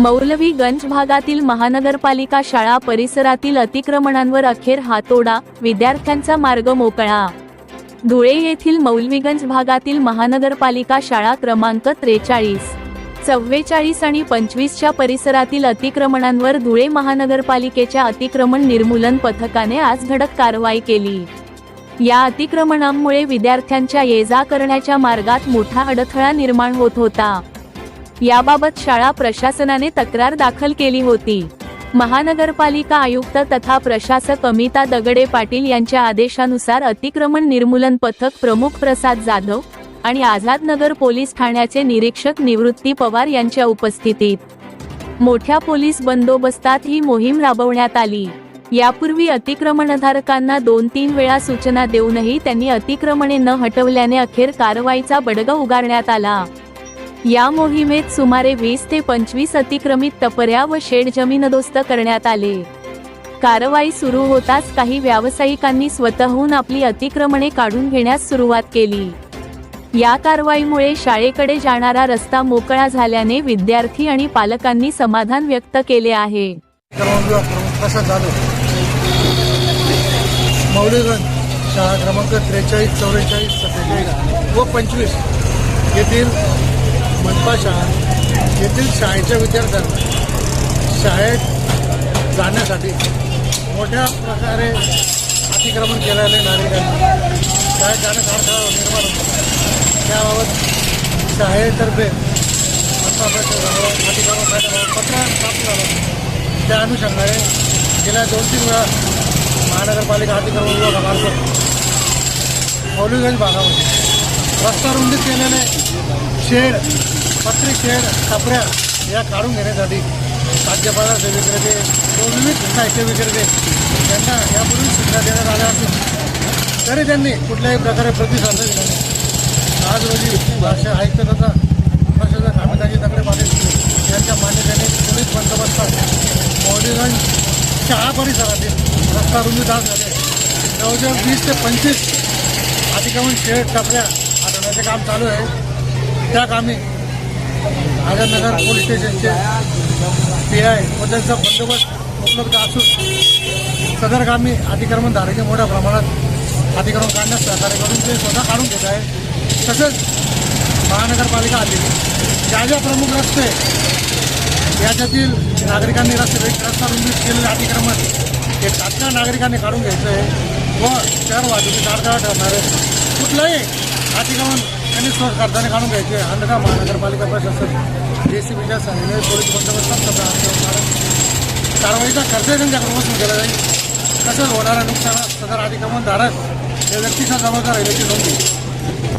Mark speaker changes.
Speaker 1: मौलवीगंज भागातील महानगरपालिका शाळा परिसरातील अतिक्रमणांवर अखेर हातोडा विद्यार्थ्यांचा मार्ग मोकळा. धुळे येथील मौलवीगंज भागातील महानगरपालिका शाळा क्रमांक त्रेचाळीस. चव्वेचाळीस आणि पंचवीसच्या परिसरातील अतिक्रमणांवर धुळे महानगरपालिकेच्या अतिक्रमण निर्मूलन पथकाने आज धडक कारवाई केली. या अतिक्रमणांमुळे विद्यार्थ्यांच्या ये जा करण्याच्या मार्गात मोठा अडथळा निर्माण होत होता. याबाबत शाळा प्रशासनाने तक्रार दाखल केली होती. महानगरपालिका आयुक्त तथा प्रशासक अमिता दगडे पाटील यांच्या आदेशानुसार अतिक्रमण निर्मूलन पथक प्रमुख प्रसाद जाधव आणि आझाद नगर पोलीस ठाण्याचे निरीक्षक निवृत्ती पवार यांच्या उपस्थितीत. मोठ्या पोलीस बंदोबस्तात ही मोहीम राबवण्यात आली. यापूर्वी अतिक्रमणधारकांना दोन तीन वेळा सूचना देऊनही त्यांनी अतिक्रमणे न हटवल्याने अखेर कारवाईचा बडगा उगारण्यात आला. या मोहिमेत सुमारे वीस ते पंचवीस अतिक्रमित टपऱ्या व शेड जमीनदोस्त करण्यात आले. कारवाई सुरू होताच काही व्यावसायिकांनी स्वतःहून आपली अतिक्रमणे काढून घेण्यास सुरुवात केली. या कारवाईमुळे शाळेकडे जाणारा रस्ता मोकळा झाल्याने विद्यार्थी आणि पालकांनी समाधान व्यक्त केले आहे.
Speaker 2: शाळा क्रमांक त्रेचाळीस चौवेचाळीस सत्तेचाळीस व पंचवीस येथील मनपा शाळा येथील शाळेच्या विद्यार्थ्यांना शाळेत जाण्यासाठी मोठ्या प्रकारे अतिक्रमण केलेले नागरिकांनी शाळेत जाण्याचा अडथळा निर्माण होतो. त्याबाबत शाळेतर्फे मनपा प्रशासनाला अतिक्रमण करण्याबाबत पत्र प्राप्त झालं. त्या अनुषंगाने गेल्या दोन तीन वेळा महानगरपालिका अतिक्रमण विभागामार्फत मौलीगंज भागामध्ये रस्ता रुंदी केलेले शेड पत्री शेड टपऱ्या या काढून घेण्यासाठी खाद्यपदार्थ विक्रेते व विविध साहित्य विक्रेते त्यांना यापूर्वी सूचना देण्यात आल्या असून तरी त्यांनी कुठल्याही प्रकारे प्रतिसाद दिला नाही. आज रोजी भाषा आयुक्त तथा प्रशासक अमिताजी दगडे पाटील यांच्या मान्यतेने पोलीस बंदोबस्तात मौलीगंज शाळा परिसरातील रस्ता रुंदी दास झाले जवळजवळ वीस ते पंचवीस अतिक्रमण शेड टपऱ्या हटवण्याचे काम चालू आहे. त्या कामी आझादनगर पोलीस स्टेशनचे पी आय व त्यांचा बंदोबस्त उपलब्ध असून सदर कामी अतिक्रमणधारके मोठ्या प्रमाणात अतिक्रमण काढण्यास सहकार्य करून ते स्वतः काढून घेत आहे तसंच महानगरपालिका आली ज्या ज्या प्रमुख रस्ते याच्यातील नागरिकांनी रस्ते रस्ता रुंदीत केलेले अतिक्रमण हे तात्काळ नागरिकांनी काढून घ्यायचं आहे व शहर वाहतुकीत अडथळा ठरणारे कुठलाही अतिक्रमण त्यांनी सोड करताना काढून घ्यायचे. आहे महानगरपालिका प्रशासन जे सी बीच्या सहाय्याने पोलीस बंदोबस्त कारवाईचा खर्चही त्यांच्याकडून वसूल केला जाईल. तसंच होणाऱ्या नुकसानात सदर अतिक्रमणधारक या व्यक्तीचा जबाबदार आहे याची नोंद.